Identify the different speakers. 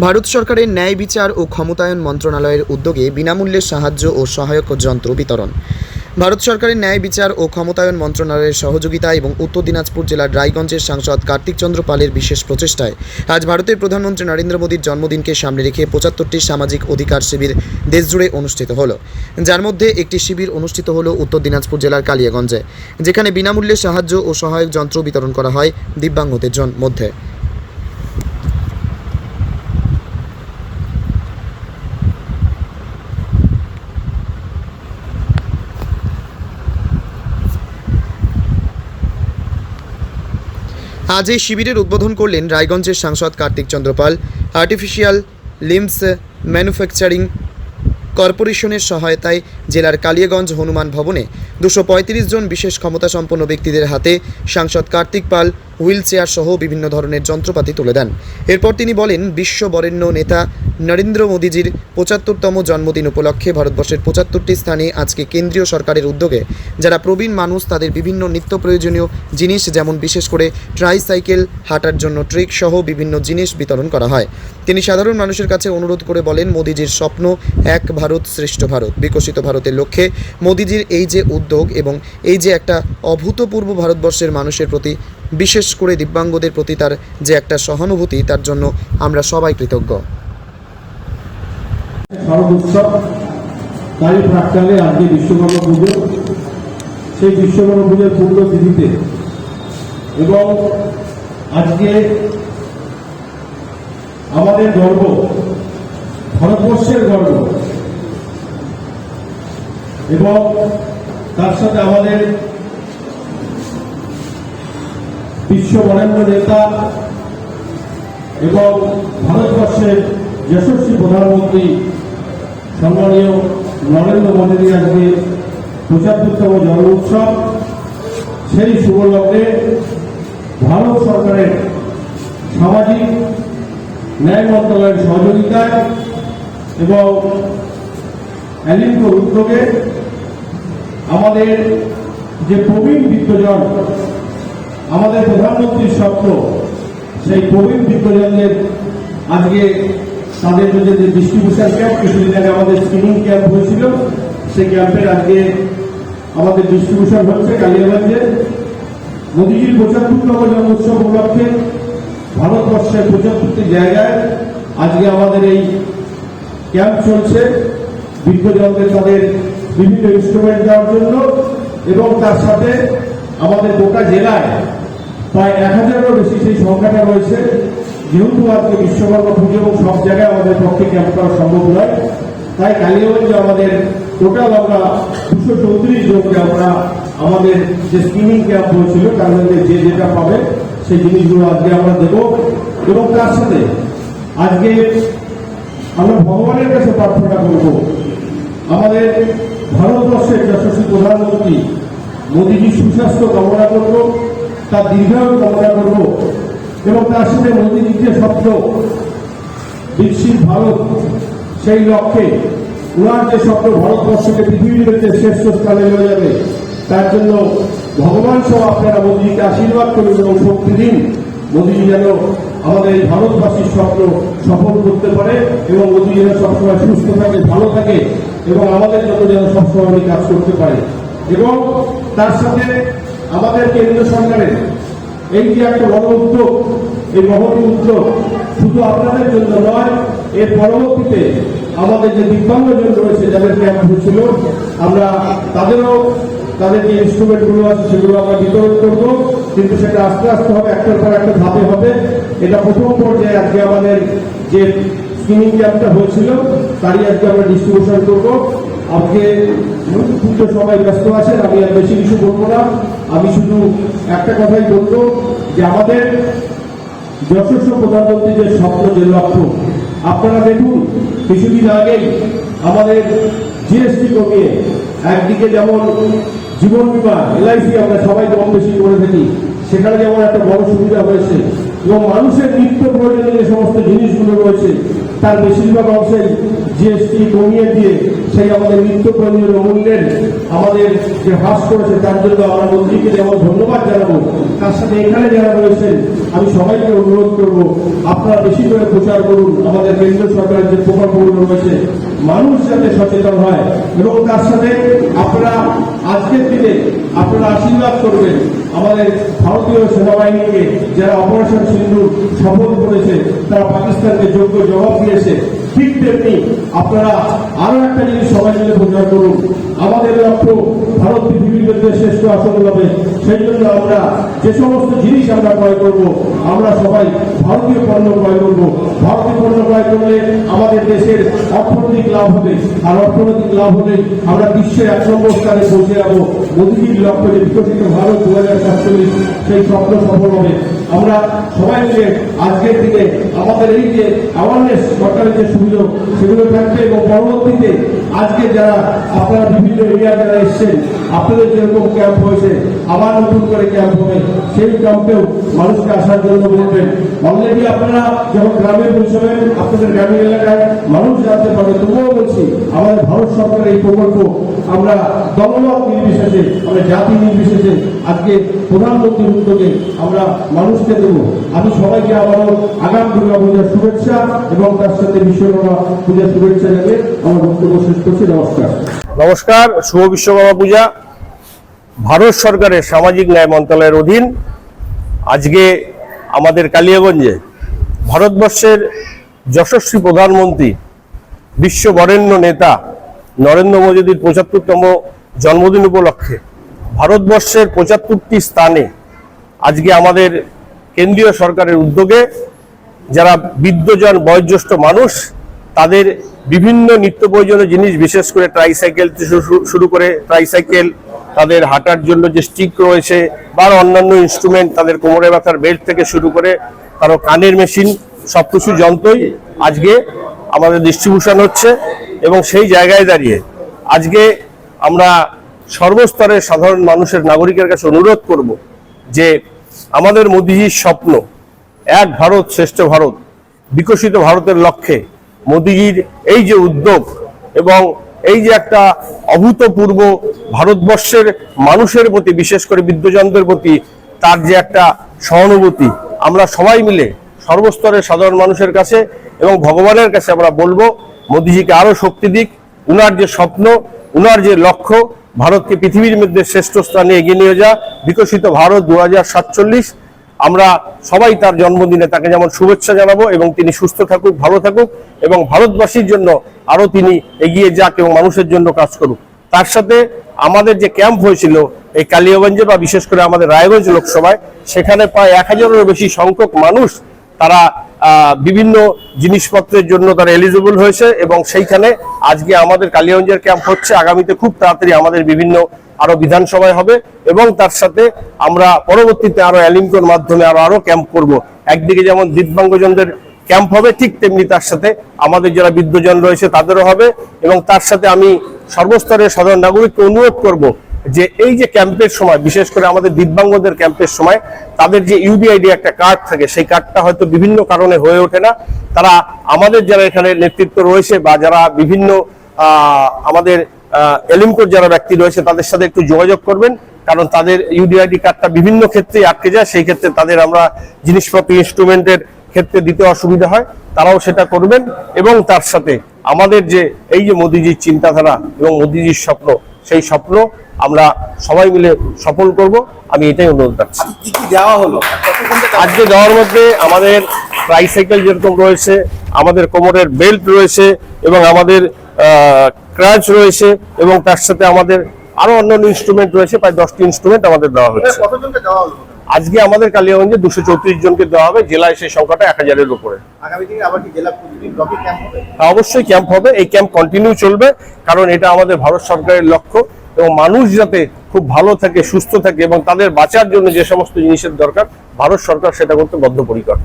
Speaker 1: ভারত সরকারের ন্যায় বিচার ও ক্ষমতায়ন মন্ত্রণালয়ের উদ্যোগে বিনামূল্যে সাহায্য ও সহায়ক যন্ত্র বিতরণ। ভারত সরকারের ন্যায় বিচার ও ক্ষমতায়ন মন্ত্রণালয়ের সহযোগিতা এবং উত্তর দিনাজপুর জেলার রায়গঞ্জের সাংসদ কার্তিক চন্দ্র পালের বিশেষ প্রচেষ্টায় আজ ভারতের প্রধানমন্ত্রী নরেন্দ্র মোদীর জন্মদিনকে সামনে রেখে পঁচাত্তরটি সামাজিক অধিকার শিবির দেশজুড়ে অনুষ্ঠিত হলো। যার মধ্যে একটি শিবির অনুষ্ঠিত হলো উত্তর দিনাজপুর জেলার কালিয়াগঞ্জে, যেখানে বিনামূল্যে সাহায্য ও সহায়ক যন্ত্র বিতরণ করা হয় দিব্যাঙ্গদের মধ্যে। আজ এই শিবিরের উদ্বোধন করলেন রায়গঞ্জের সাংসদ Kartik Chandrapal artificial limbs manufacturing কর্পোরেশনের সহায়তায় জেলার কালিয়াগঞ্জ হনুমান ভবনে দুশো জন বিশেষ ক্ষমতাসম্পন্ন ব্যক্তিদের হাতে সাংসদ কার্তিক পাল, হুইল চেয়ার সহ বিভিন্ন ধরনের যন্ত্রপাতি তুলে দেন। এরপর তিনি বলেন, বিশ্ব বরেণ্য নেতা নরেন্দ্র মোদীজির পঁচাত্তরতম জন্মদিন উপলক্ষে ভারতবর্ষের পঁচাত্তরটি স্থানে আজকে কেন্দ্রীয় সরকারের উদ্যোগে যারা প্রবীণ মানুষ তাদের বিভিন্ন নিত্য প্রয়োজনীয় জিনিস যেমন বিশেষ করে ট্রাইসাইকেল হাঁটার জন্য ট্রিক সহ বিভিন্ন জিনিস বিতরণ করা হয়। তিনি সাধারণ মানুষের কাছে অনুরোধ করে বলেন, মোদীজির স্বপ্ন, এক ভারত শ্রেষ্ঠ ভারত, বিকশিত ভারতের লক্ষ্যে মোদীজির এই যে উদ্যোগ এবং এই যে একটা অভূতপূর্ব ভারতবর্ষের মানুষের প্রতি, বিশেষ করে দিব্যাঙ্গদের প্রতি তার যে একটা সহানুভূতি, তার জন্য আমরা সবাই কৃতজ্ঞ।
Speaker 2: উৎসব তারই আজকে বিশ্বকর্মা পুজো। সেই বিশ্বকর্মা পুজোর পূর্ণ এবং আজকে আমাদের গর্ব, ভারতবর্ষের গর্ব এবং তার সাথে আমাদের বিশ্ব বরেণ্য নেতা এবং ভারতবর্ষের যশস্বী প্রধানমন্ত্রী সম্মানীয় নরেন্দ্র মোদীর আজকে পঁচাত্তরতম জন্ম উৎসব। সেই শুভ লগ্নে ভারত সরকারের সামাজিক ন্যায় মন্ত্রণালয়ের সহযোগিতায় এবং অ্যালিমকোর উদ্যোগে আমাদের যে প্রবীণ বিদ্যজন আমাদের প্রধানমন্ত্রীর স্বপ্ন, সেই প্রবীণ বিদ্যজনদের আজকে তাদের জন্য যে ডিস্ট্রিবিউশন ক্যাম্প কিছুদিন আগে আমাদের স্ক্রিনিং ক্যাম্প হয়েছিল, সেই ক্যাম্পের আজকে আমাদের ডিস্ট্রিবিউশন হচ্ছে কালিয়াগঞ্জে। মোদীজির পঁচাত্তরতম জন্ম উৎসব উপলক্ষে ভারতবর্ষের পঁচাত্তরটি জায়গায় আজকে আমাদের এই ক্যাম্প চলছে। বিজ্ঞজনদের তাদের বিভিন্ন ইনস্ট্রুমেন্ট দেওয়ার জন্য এবং তার সাথে আমাদের গোটা জেলায় প্রায় এক হাজারেরও বেশি সেই সংখ্যাটা রয়েছে। যেহেতু আজকে বিশ্বকর্মা পুজো এবং সব জায়গায় আমাদের পক্ষে ক্যাম্প করা সম্ভব নয়, তাই কালিয়াগঞ্জে আমাদের টোটাল আমরা দুশো চৌত্রিশ জনকে আমরা আমাদের যে স্কিমিং ক্যাম্প হয়েছিল তার মধ্যে যে যেটা পাবে সেই জিনিসগুলো আজকে আমরা দেব। এবং তার সাথে আজকে আমরা ভগবানের কাছে প্রার্থনা করব। আমাদের ভারতবর্ষের যশস্বী প্রধানমন্ত্রী মোদীজি সুস্বাস্থ্য কামনা করব, তার দীর্ঘায়ু কামনা করব এবং তার সাথে মোদীজির যে স্বপ্ন, বিকশিত ভারত, সেই লক্ষ্যে উনার যে স্বপ্ন ভারতবর্ষকে পৃথিবীর মধ্যে শ্রেষ্ঠ স্থানে নিয়ে যাবে, তার জন্য ভগবান সহ আপনারা মোদীজিকে আশীর্বাদ করুন এবং শক্তি দিন। মোদীজি যেন আমাদের এই ভারতবাসীর স্বপ্ন সফল করতে পারে এবং মোদী যেন সবসময় সুস্থ থাকে, ভালো থাকে। এবং আমাদের জন্য যেন সবসময় আমি কাজ করতে পারে। এবং তার সাথে আমাদের কেন্দ্র সরকারের এই যে একটা বড় উদ্যোগ, এই মহৎ উদ্যোগ শুধু আপনাদের জন্য নয়, এর পরবর্তীতে আমাদের যে দিব্যাঙ্গজন রয়েছে, যাদের ক্যাম্প হয়েছিল, আমরা তাদেরও তাদের যে ইনস্ট্রুমেন্টগুলো আছে, সেগুলো আমরা বিতরণ করব। কিন্তু সেটা আস্তে আস্তে হবে, একটার পর একটা ধাপে হবে। এটা প্রথম পর্যায়ে আজকে আমাদের যে স্কিমিং ক্যাম্পটা হয়েছিল, তারই আজকে আমরা ডিস্ট্রিবিউশন করব। আজকে পুজো সবাই ব্যস্ত আছেন, আমি আর বেশি কিছু বলব না। আমি শুধু একটা কথাই বলব যে আমাদের যশস্ব প্রধানমন্ত্রী যে স্বপ্ন, যে লক্ষ্য, আপনারা দেখুন, কিছুদিন আগেই আমাদের জিএসটি কমিয়ে একদিকে যেমন জীবন বীমা এলআইসি আমরা সবাই কম বেশি করে থাকি। সেখানে যেমন একটা বড় সুবিধা হয়েছে,
Speaker 3: এবং মানুষের নিত্য প্রয়োজনীয় যে সমস্ত জিনিসগুলো রয়েছে, তার বেশিরভাগ অংশেই জিএসটি কমিয়ে দিয়ে সেই আমাদের নিত্য প্রয়োজনীয় মূল্যের আমাদের যে হ্রাস করেছে, তার জন্য আমরা মন্ত্রীকে যেমন ধন্যবাদ জানাব, তার সাথে এখানে যারা রয়েছেন আমি সবাইকে অনুরোধ করব, আপনারা বেশি করে প্রচার করুন, আমাদের কেন্দ্র সরকারের যে প্রকল্পগুলো রয়েছে, মানুষ যাতে সচেতন হয়, এবং তার সাথে আপনারা আজকের দিনে আপনারা আশীর্বাদ করবেন আমাদের ভারতীয় সেনাবাহিনীকে যারা অপারেশন সিন্ধু সফল করেছে, তারা পাকিস্তানকে যোগ্য জবাব দিয়েছে। ঠিক তেমনি আপনারা আরও একটা জিনিস সবাই মিলে প্রচার করুন। আমাদের লক্ষ্য ভারত পৃথিবীর শ্রেষ্ঠ আসন হবে সেই জন্য আমরা যে সমস্ত জিনিস আমরা ক্রয় করব, আমরা সবাই ভারতীয় পণ্য ক্রয় করব। ভারতীয় পণ্য ক্রয় করলে আমাদের দেশের অর্থনৈতিক লাভ হবে। আর অর্থনৈতিক লাভ হলে আমরা বিশ্বের এক নম্বর স্থানে পৌঁছে যাব। মোদীজির লক্ষ্য যে বিকশিত ভারত দু হাজার সাতচল্লিশ, সেই স্বপ্ন সফল হবে। আমরা সবাই মিলে আজকের দিনে আমাদের এই যে অ্যাওয়ারনেস সরকারের যে সুবিধা সেগুলো থাকবে এবং পরবর্তীতে আজকে যারা আপনারা বিভিন্ন এরিয়া যারা এসছেন, আপনাদের যেরকম ক্যাম্প হয়েছে, আবার নতুন করে ক্যাম্প হবে, সেই ক্যাম্পেও মানুষকে আসার জন্য বলবেন। অলরেডি আপনারা যখন গ্রামে পৌঁছবেন, আপনাদের গ্রামীণ এলাকায় মানুষ জানতে পারবে। তবুও বলছি, আমাদের ভারত সরকারের এই প্রকল্প আমরা দলমত নির্বিশেষে, আমরা জাতি নির্বিশেষে আজকে প্রধানমন্ত্রীর উদ্যোগে আমরা মানুষকে দেব। আমি সবাইকে আবারও আগাম দুর্গা পূজার শুভেচ্ছা এবং তার সাথে বিশ্বকর্মা পূজার শুভেচ্ছা জানিয়ে আমার বক্তব্য শেষ করছি। নমস্কার।
Speaker 2: নমস্কার, শুভ বিশ্বকর্মা পূজা। ভারত সরকারের সামাজিক ন্যায় মন্ত্রণালয়ের অধীন আজকে আমাদের কালিয়াগঞ্জে ভারতবর্ষের যশস্বী প্রধানমন্ত্রী বিশ্ব বরেণ্য নেতা নরেন্দ্র মোদীর পঁচাত্তরতম জন্মদিন উপলক্ষে ভারতবর্ষের পঁচাত্তরটি স্থানে আজকে আমাদের কেন্দ্রীয় সরকারের উদ্যোগে যারা বৃদ্ধজন বয়োজ্যেষ্ঠ মানুষ, তাদের বিভিন্ন নিত্য প্রয়োজনীয় জিনিস, বিশেষ করে ট্রাইসাইকেল শুরু করে ট্রাইসাইকেল তাদের হাঁটার জন্য যে স্টিক রয়েছে বা অন্যান্য ইনস্ট্রুমেন্ট তাদের কোমরে ব্যথার বেল্ট থেকে শুরু করে কারও কানের মেশিন সব কিছু যন্ত্রই আজকে আমাদের ডিস্ট্রিবিউশন হচ্ছে। এবং সেই জায়গায় দাঁড়িয়ে আজকে আমরা সর্বস্তরের সাধারণ মানুষের নাগরিকের কাছে অনুরোধ করব যে আমাদের মোদিজির স্বপ্ন, এক ভারত শ্রেষ্ঠ ভারত, বিকশিত ভারতের লক্ষ্যে মোদিজির এই যে উদ্যোগ এবং এই যে একটা অভূতপূর্ব ভারতবর্ষের মানুষের প্রতি, বিশেষ করে বৃদ্ধজনদের প্রতি, তার যে একটা সহানুভূতি, আমরা সবাই মিলে সর্বস্তরের সাধারণ মানুষের কাছে এবং ভগবানের কাছে আমরা বলব মোদিজিকে আরও শক্তি দিক, উনার যে স্বপ্ন, উনার যে লক্ষ্য, ভারতকে পৃথিবীর মধ্যে শ্রেষ্ঠ স্থানে এগিয়ে নিয়ে যা। বিকশিত ভারত দু হাজার সাতচল্লিশ, আমরা সবাই তার জন্মদিনে তাকে যেমন শুভেচ্ছা জানাব এবং তিনি সুস্থ থাকুক, ভালো থাকুক এবং ভারতবাসীর জন্য আরও তিনি এগিয়ে যাক এবং মানুষের জন্য কাজ করুক। তার সাথে আমাদের যে ক্যাম্প হয়েছিল এই কালিয়াগঞ্জে বা বিশেষ করে আমাদের রায়গঞ্জ লোকসভায়, সেখানে প্রায় এক হাজারেরও বেশি সংখ্যক মানুষ তারা বিভিন্ন জিনিসপত্রের জন্য তারা এলিজিবল হয়েছে এবং সেইখানে আজকে আমাদের কালিয়াগঞ্জের ক্যাম্প হচ্ছে। আগামীতে খুব তাড়াতাড়ি আমাদের বিভিন্ন আরও বিধানসভায় হবে এবং তার সাথে আমরা পরবর্তীতে আরও অ্যালিমকোর মাধ্যমে আরও আরও ক্যাম্প করব। একদিকে যেমন দিব্যাঙ্গজনদের ক্যাম্প হবে, ঠিক তেমনি তার সাথে আমাদের যারা বৃদ্ধজন রয়েছে তাদেরও হবে এবং তার সাথে আমি সর্বস্তরের সাধারণ নাগরিককে অনুরোধ করব যে এই যে ক্যাম্পের সময়, বিশেষ করে আমাদের দিব্যাঙ্গদের ক্যাম্পের সময়, তাদের যে ইউবিআইডি একটা কার্ড থাকে, সেই কার্ডটা হয়তো বিভিন্ন কারণে হয়ে ওঠে না। তারা আমাদের যারা এখানে নেতৃত্ব রয়েছে বা যারা বিভিন্ন আমাদের এলিমকোর যারা ব্যক্তি রয়েছে, তাদের সাথে একটু যোগাযোগ করবেন। কারণ তাদের ইউডিআইডি কার্ডটা বিভিন্ন ক্ষেত্রে আটকে যায়, সেই ক্ষেত্রে তাদের আমরা জিনিসপত্র ইনস্ট্রুমেন্টের ক্ষেত্রে দিতে অসুবিধা হয়। তারাও সেটা করবেন এবং তার সাথে আমাদের যে, এই যে মোদিজির চিন্তাধারা এবং মোদিজির স্বপ্ন, সেই স্বপ্ন আমরা সবাই মিলে সফল করব। আমি এটাই অনুরোধ রাখছি।
Speaker 4: দেওয়া হলো?
Speaker 2: আজকে দেওয়ার মধ্যে আমাদের ট্রাইসাইকেল যেরকম রয়েছে আমাদের কোমরের বেল্ট রয়েছে এবং আমাদের ক্রাচ রয়েছে এবং তার সাথে আমাদের আরও অন্যান্য ইনস্ট্রুমেন্ট রয়েছে প্রায় দশটি ইনস্ট্রুমেন্ট আমাদের দেওয়া হচ্ছে।
Speaker 4: দেওয়া হলো?
Speaker 2: আজকে আমাদের কালিয়াগঞ্জে দুশো চৌত্রিশ জনকে দেওয়া হবে জেলায় সেই সংখ্যাটা এক হাজারের উপরে। অবশ্যই ক্যাম্প হবে এই ক্যাম্প কন্টিনিউ চলবে কারণ এটা আমাদের ভারত সরকারের লক্ষ্য। এবং মানুষ যাতে খুব ভালো থাকে, সুস্থ থাকে এবং তাদের বাঁচার জন্য যে সমস্ত জিনিসের দরকার, ভারত সরকার সেটা করতে বদ্ধপরিকর।